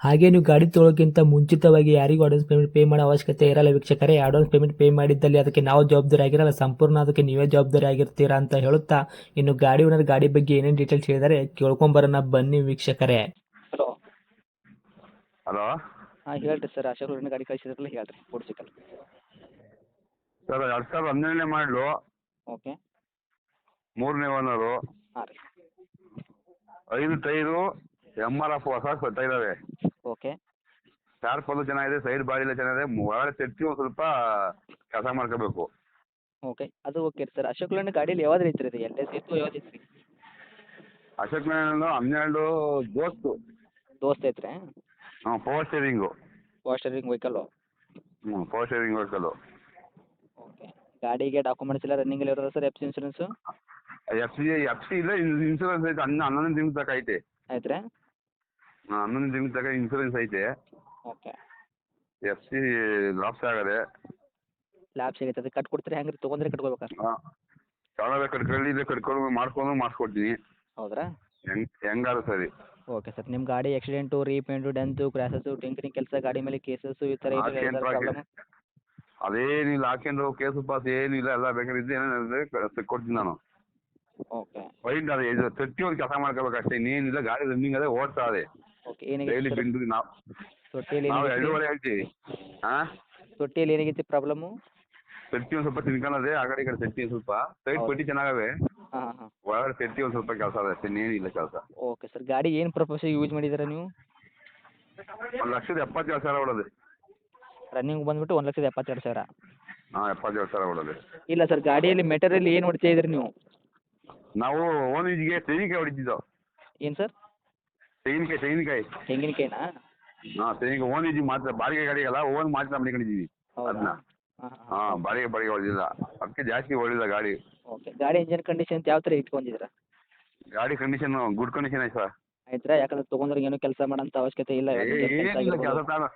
ಹಾಗೆ ನೀವು ಗಾಡಿ ತೊಳೋಕ್ಕಿಂತ ಮುಂಚಿತವಾಗಿ ಯಾರಿಗೂ ಅಡ್ವಾನ್ಸ್ ಪೇಮೆಂಟ್ ಪೇ ಮಾಡೋ ಅವಶ್ಯಕತೆ ಇರಲ್ಲ ವೀಕ್ಷಕರೇ. ಅಡ್ವಾನ್ಸ್ ಪೇಮೆಂಟ್ ಪೇ ಮಾಡಿದ್ದಲ್ಲಿ ಅದಕ್ಕೆ ನಾವು ಜವಾಬ್ದಾರಿ ಆಗಿರಲ್ಲ. ಸಂಪೂರ್ಣ ಅದಕ್ಕೆ ನೀವೇ ಜವಾಬ್ದಾರಿ ಆಗಿರ್ತೀರಾ ಅಂತ ಹೇಳುತ್ತಾ ಇನ್ನು ಗಾಡಿ ಓನರ್ ಗಾಡಿ ಬಗ್ಗೆ ಏನೇನು ಡೀಟೇಲ್ಸ್ ಹೇಳಿದರೆ ಕೇಳ್ಕೊಂಬರೋಣ ಬನ್ನಿ ವೀಕ್ಷಕರೇ. ಹಲೋ ಹಲೋ ಹಾಂ ಹೇಳ್ರಿ ಸರ್ ಅಶೋಕ್ ಅವ್ರನ್ನ ಗಾಡಿ ಕಳಿಸಿದ್ರಲ್ಲ ಹೇಳ್ರಿ. ಕೊಡ್ಸಿಕಲ್ ಸರ್ ಎರಡು ಸಾವಿರದ ಹನ್ನೆರಡನೇ ಮಾಡಲು ಓಕೆ ಮೂರನೇ ಓನರು ಹಾಂ ರೀ. ಐದು ಟೈರು ಎಂ ಆರ್ ಎಫ್ ಹೊಸ ಇದ್ದಾವೆ ಓಕೆ. ಸ್ಟಾರ್ ಅದು ಚೆನ್ನಾಗಿದೆ ಸೈಡ್ ಬಾಡಿ ಎಲ್ಲ ಚೆನ್ನಾಗಿದೆ ಒಳಗಡೆ ತೆಚ್ಚಿ ಒಂದು ಸ್ವಲ್ಪ ಕೆಲಸ ಮಾಡ್ಕೋಬೇಕು. ಓಕೆ ಅದು ಓಕೆ ಸರ್ ಅಶೋಕ್ ಲೈನ್ ಗಾಡಿಲಿ ಯಾವ್ದು ಐತ್ರಿ ಎಲ್ ಎಸ್ ಇತ್ತು ಯಾವ್ದು ಐತ್ರಿ ಅಶೋಕ್ ಲೈನ್ ಹನ್ನೆರಡು ದೋಸ್ತು. ದೋಸ್ತ್ ಐತ್ರಿ ಹಾಂ ಪವರ್ ಸ್ಟೇರಿಂಗು ಸ್ಟೇರಿಂಗ್ ವೆಹಿಕಲ್ ಹ್ಞೂ ಪವರ್ ಸ್ಟೇರಿಂಗ್ ವೆಹಿಕಲ್ಲು ಓಕೆ. ಗಾಡಿಗೆ ಡಾಕ್ಯುಮೆಂಟ್ಸ್ ಇಲ್ಲ ರನ್ನಿಂಗ್ ಇರೋದ sir F C insurance F C F C ಇಲ್ಲ ಇನ್ಸೂರೆನ್ಸ್ ಐತೆ ಹನ್ನ ಹನ್ನೊಂದು ತಿಂಗ್ಳು ತನಕ ಐತೆ. ಹಾಂ ಹನ್ನೊಂದು ತಿಂಗ್ಳು ತನಕ ಇನ್ಸೂರೆನ್ಸ್ ಐತೆ. ಓಕೆ ಎಫ್ ಸಿ ಲಾಪ್ಸ್ ಆಗದೆ. ಲ್ಯಾಬ್ ಸಿಗೈತೆ ಅದು ಕಟ್ ಕೊಡ್ತೀರಿ ಹೆಂಗೆ ರೀ ತೊಗೊಂಡ್ರೆ ಕಟ್ಕೋಬೇಕಾ ಸಾವಿರ ಕಟ್ಕೊಳ್ಳಿ ಇದೆ ಕಟ್ಕೊಂಡು ಮಾಡ್ಕೊಂಡು ಮಾಡಿಸ್ಕೊಡ್ತೀನಿ. ಹೌದ್ರಾ? ಹೆಂಗ್ ಹೆಂಗಾದ್ರು ಸರಿ. ಓಕೆ ಸರ್ ನಿಮ್ಮ ಗಾಡಿ accident repaint dent crashes tinkering ಕೆಲಸ ಗಾಡಿ ಮೇಲೆ ಕೇಸಸ್ಸು ಈ ಥರ ಹಾಕಿ ಪ್ರಾಬ್ಲಮ್ ಅದೇನಿಲ್ಲ ಹಾಕೊಂಡು ಕೇಸು ಪಾಸ್ ಏನಿಲ್ಲ ಎಲ್ಲ ಬೇಕಾದ್ರೆ ಇದ್ದು ಏನಂದ್ರೆ ಕೊಡ್ತೀನಿ ನಾನು. ಓಕೆ ಫೈನ್ ಅದೇ ಇದು ತಟ್ಟಿ ಒಂದು ಕೆಲಸ ಮಾಡ್ಕೋಬೇಕು ಅಷ್ಟೇ ಇನ್ನೇನಿಲ್ಲ ಗಾಡಿ ರನ್ನಿಂಗ್ ಅದೇ ಓಡ್ತಾ ಇದೆ. ಓಕೆ ಡೈಲಿ ಏನಾಗೈತೆ ಬಿಂದು ನಾವು ತೊಟ್ಟಿಯಲ್ಲಿ ನಾವು ಏನಾಗೈತೆ ಎರಡೂವರೆ ಹೇಳ್ತೀವಿ ಹಾಂ ತೊಟ್ಟಿಯಲ್ಲಿ ಏನಾಗೈತಿ ಪ್ರಾಬ್ಲಮ್ಮು? ಒಂದು ಸ್ವಲ್ಪ ತಿನ್ಕೊಳ್ಳೋದೆ ಆ ಕಡೆ ಈ ಕಡೆ ಒಂದ್ ಸ್ವಲ್ಪ. ಸೈಡ್ ಹೌದು. ಪಟ್ಟಿ ಚೆನ್ನಾಗವೆ. ಹಾಂ ಒಳಗಡೆ ತಟ್ಟಿ ಒಂದು ಸ್ವಲ್ಪ ಕೆಲಸ ಅದ ಅಷ್ಟೇ ಇನ್ನೇನಿಲ್ಲ ಕೆಲಸ. ಓಕೆ ಸರ್ ಗಾಡಿ ಏನು ಪರ್ಪಸ್ ಯೂಸ್ ಮಾಡಿದ್ದೀರಾ ನೀವು? ಒಂದು ಲಕ್ಷದ ಎಪ್ಪತ್ತೇಳು ಸಾವಿರ ಹೊಡೋದು ರನ್ನಿಂಗ್ ಬಂದ್ಬಿಟ್ಟು ಒಂದು ಲಕ್ಷದ ಎಪ್ಪತ್ತೆರಡು ಸಾವಿರ. ಹಾಂ ಎಪ್ಪತ್ತೇಳು ಸಾವಿರ ಹೊಡೋದು ಇಲ್ಲ ಸರ್ ಗಾಡಿಯಲ್ಲಿ ಮೆಟೀರಿಯಲ್ ಏನು ಹೊಡ್ತಾ ಇದ್ರಿ ನೀವು? ನಾವು ಓನಿಜಿಗೆ ತೆಂಗಿನಕಾಯಿ ಹೊಡಿತಿದ್ದೋ. ಏನು ಸರ್ ತೆಂಗಿನಕಾಯಿ ತೆಂಗಿನಕಾಯಿ. ತೆಂಗಿನಕಾಯಿನಾ? ಹಾಂ ಓನ್ ಇದೀವಿ ಮಾತ್ರ ಬಾಡಿಗೆ ಗಾಡಿಗಲ್ಲ ಓನ್ ಮಾತ್ರ ಮಾಡ್ಕೊಂಡಿದ್ದೀವಿ ಹೌದಾ? ಅದನ್ನ. ಹಾ ಬಾಡಿಗೆ ಬಾಡಿಗೆ ಹೊಡೆದಿಲ್ಲ. ಅದಕ್ಕೆ ಜಾಸ್ತಿ ಹೊಡೆದಿಲ್ಲ ಗಾಡಿ. ಓಕೆ ಗಾಡಿ ಇಂಜಿನ್ ಕಂಡೀಷನ್ ಯಾವ ಥರ ಇಟ್ಕೊಂಡಿದ್ದೀರಾ? ಗಾಡಿ ಕಂಡೀಷನ್ ಗುಡ್ ಕಂಡೀಷನ್ ಐತೆ ಸರ್. ಆಯ್ತಾ ಯಾಕಂದ್ರೆ ತಗೊಂಡ್ರೆ ಏನು ಕೆಲಸ ಮಾಡಂತ ಅವಶ್ಯಕತೆ ಇಲ್ಲ ಏನಿಲ್ಲ ಕೆಲಸ ತಾನು.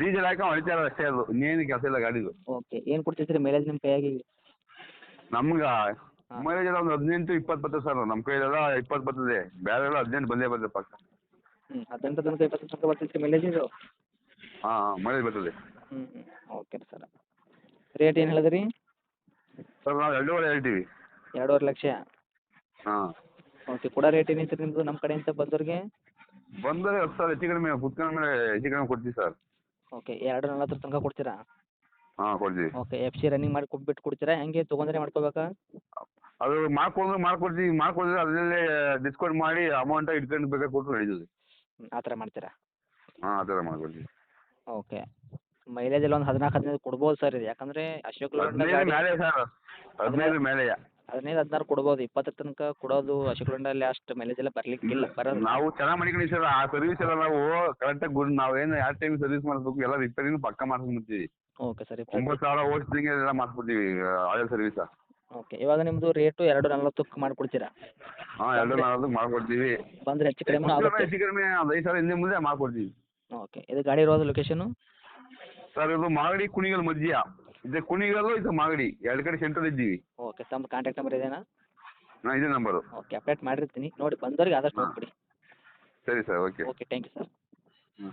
ಡೀಸೆಲ್ ಹಾಕೊಂಡು ಅಷ್ಟೇ ಅದು. ಇನ್ನೇನು ಕೆಲಸ ಇಲ್ಲ ಗಾಡಿದು. ಓಕೆ ಏನು ಕೊಡ್ತೈತ್ರಿ ಮೈಲೇಜ್ ನಿಮ್ಮ ಕೈಯಾಗಿ? ನಮ್ಗೆ ಮೈಲೇಜ್ ಎಲ್ಲ ಒಂದು ಹದಿನೆಂಟು ಇಪ್ಪತ್ತು ಬರ್ತದೆ ಸರ್. ನಮ್ಮ ಕೈಲೆಲ್ಲ ಇಪ್ಪತ್ತು ಬರ್ತದೆ. ಬೇರೆ ಎಲ್ಲ ಹದಿನೆಂಟು ಬಂದೇ ಬರ್ತದೆ ಪಕ್ಕ. ಹ್ಞೂ ಹದಿನೆಂಟು ತನಕ ಇಪ್ಪತ್ತು ತನಕ ಬರ್ತೈತ್ರಿ ಮೈಲೇಜ್ ಇದು? ಹಾಂ ಮೈಲೇಜ್ ಬರ್ತದೆ. ಹ್ಞೂ ಹ್ಞೂ ಓಕೆ ಸರ್. ರೇಟ್ ಏನು ಹೇಳಿದ್ರಿ? ಸರ್ ನಾವು ಎರಡೂವರೆ ಹೇಳ್ತೀವಿ. ಎರಡೂವರೆ ಲಕ್ಷ? ಹಾಂ. ಓಕೆ ಕೂಡ ರೇಟ್ ಏನೈತೆ ನಿಮ್ಮದು ನಮ್ಮ ಕಡೆಯಿಂದ ಬಂದವ್ರಿಗೆ? ಬಂದರೆ ಹತ್ತು ಸಾವಿರ ಹೆಚ್ಚು ಕಡಿಮೆ ಕುತ್ಕೊಂಡ ಮೇಲೆ ಹೆಚ್ಚು ಕಡಿಮೆ ಕೊಡ್ತೀವಿ ಸರ್. ಓಕೆ ಎರಡು ನಲ್ವತ್ತರ ತನಕ ಕೊಡ್ತೀರಾ? ಹಾಂ ಕೊಡ್ತೀವಿ. ಓಕೆ ಎಫ್ ಸಿ ರನ್ನಿಂಗ್ ಮಾಡಿ ಕೊಟ್ಬಿಟ್ಟು ಕೊಡ್ತೀರಾ? ಹೆಂಗೆ ತೊಗೊಂಡ್ರೆ ಮಾಡ್ಕೋಬೇಕಾ? ಅದು ಮಾಡ್ಕೊಂಡು ಮಾಡ್ಕೊಡ್ತೀವಿ ಮಾಡ್ಕೊಡಿದ್ರೆ ಅದರಲ್ಲೇ ಡಿಸ್ಕೌಂಟ್ ಮಾಡಿ ಅಮೌಂಟ್ ಇಟ್ಕೊಂಡು ಬೇಕಾದ್ರೆ ಕೊಟ್ಟು ನಡೀತದೆ. ಆ ಥರ ಮಾಡ್ತೀರಾ ಹಾಂ ಮಾಡ್ಕೊಡ್ತೀವಿ ಓಕೆ ಮೈಲೇಜ್ ಎಲ್ಲ ಒಂದು ಹದಿನಾಲ್ಕು ಹದಿನೈದು ಕೊಡ್ಬೋದು ಸರ್ ಇದು ಯಾಕಂದರೆ ಅಶೋಕ್ ಲೇಲ್ಯಾಂಡ್ ಹದಿನೈದು ಗಾಡಿ ಮೇಲೆ ಸರ್ ಹದಿನೈದು ಮೇಲೆ ಹದಿನೈದು ಹದಿನಾರು ಕೊಡ್ಬೋದು ಇಪ್ಪತ್ತರ ತನಕ ಕೊಡೋದು ಅಶೋಕ್ ಲೇಲ್ಯಾಂಡಲ್ಲಿ ಅಷ್ಟು ಮೈಲೇಜ್ ಎಲ್ಲ ಬರ್ಲಿಕ್ಕಿಲ್ಲ ಬರೋದು ನಾವು ಚೆನ್ನಾಗಿ ಮಾಡಿಕೊಂಡು ಸರ್ ಆ ಸರ್ವಿಸ್ ಎಲ್ಲ ನಾವು ಕರೆಕ್ಟಾಗಿ ಗುಡ್ ನಾವು ಏನು ಯಾವ ಟೈಮ್ ಸರ್ವಿಸ್ ಮಾಡಿಸ್ಬೇಕು ಎಲ್ಲ ರಿಪೇರಿನೂ ಪಕ್ಕ ಮಾಡ್ಕೊಂಡ್ಬಿಡ್ತೀವಿ ಓಕೆ ಸರ್ ಒಂಬತ್ತು ಸಾವಿರ ಓಡಿಸ್ದಂಗೆ ಎಲ್ಲ ಮಾಡಿಸ್ಬಿಡ್ತೀವಿ ಆಯಿಲ್ ಸರ್ವಿಸ ಓಕೆ ಇವಾಗ ನಿಮ್ಮದು ರೇಟು ಎರಡು ನಲ್ವತ್ತಕ್ಕೆ ಮಾಡಿಕೊಡ್ತೀರಾ ಹಾಂ ಎರಡು ನಾಲ್ಕು ಮಾಡ್ಕೊಡ್ತೀವಿ. ಬಂದ್ರೆ ಹೆಚ್ಚು ಕಡಿಮೆ ಆಗುತ್ತೆ. ಹೆಚ್ಚು ಕಡಿಮೆ ಒಂದು ಐದು ಸಾವಿರ ಹಿಂದೆ ಮುಂದೆ ಮಾಡ್ಕೊಡ್ತೀವಿ. ಓಕೆ ಇದು ಗಾಡಿ ಇರೋದು ಲೊಕೇಶನ್ ಸರ್ ಇದು ಮಾಗಡಿ ಕುಣಿಗಲ್ ಮಧ್ಯ ಇದು ಕುಣಿಗಲ್ಲು ಇದು ಮಾಗಡಿ. ಎರಡು ಕಡೆ ಸೆಂಟರ್ ಇದ್ದೀವಿ. ಓಕೆ ತಮ್ಮ ಕಾಂಟ್ಯಾಕ್ಟ್ ನಂಬರ್ ಇದೇನಾ? ನಾ ಇದೇ ನಂಬರ್ ಓಕೆ ಅಪ್ಡೇಟ್ ಮಾಡಿರ್ತೀನಿ. ನೋಡಿ ಬಂದವರಿಗೆ ಆದಷ್ಟು ಹೋಗ್ಬಿಡಿ ನೋಡ್ಬಿಡಿ ಸರಿ sir okay. Okay thank you sir ಹ್ಞೂ